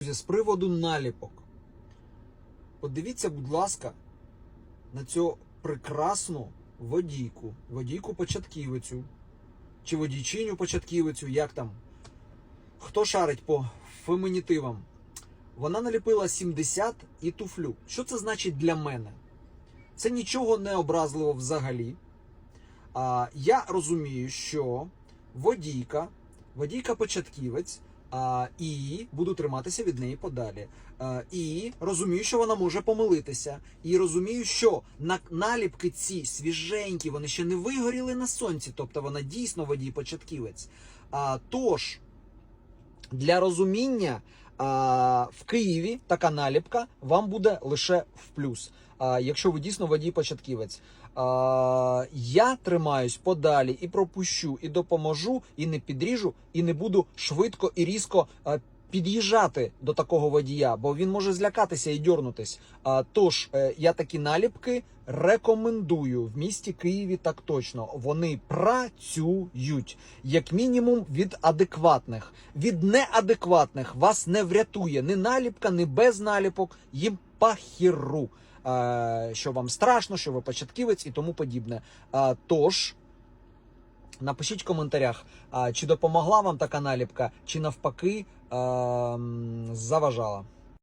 Друзі, з приводу наліпок. Подивіться, будь ласка, на цю прекрасну водійку, водійку-початківицю, чи водійчиню початківицю, як там. Хто шарить по фемінітивам? Вона наліпила 70 і туфлю. Що це значить для мене? Це нічого не образливо взагалі. А, я розумію, що водійка, водійка-початківець, а, і буду триматися від неї подалі. А, і розумію, що вона може помилитися. І розумію, що на наліпки ці свіженькі, вони ще не вигоріли на сонці, тобто вона дійсно водій-початківець. А, тож, для розуміння, а, в Києві така наліпка вам буде лише в плюс. А, якщо ви дійсно водій-початківець. А, я тримаюсь подалі і пропущу, і допоможу, і не підріжу, і не буду швидко і різко під'їжджати до такого водія, бо він може злякатися і дьорнутись. А, тож е, я такі наліпки рекомендую в місті Києві. Так точно вони працюють як мінімум від адекватних. Від неадекватних вас не врятує ні наліпка, ні без наліпок. Їм пахіру. Е, що вам страшно, що ви початківець і тому подібне. Е, Тож. Напишіть в коментарях, чи допомогла вам така наліпка, чи навпаки ем, заважала.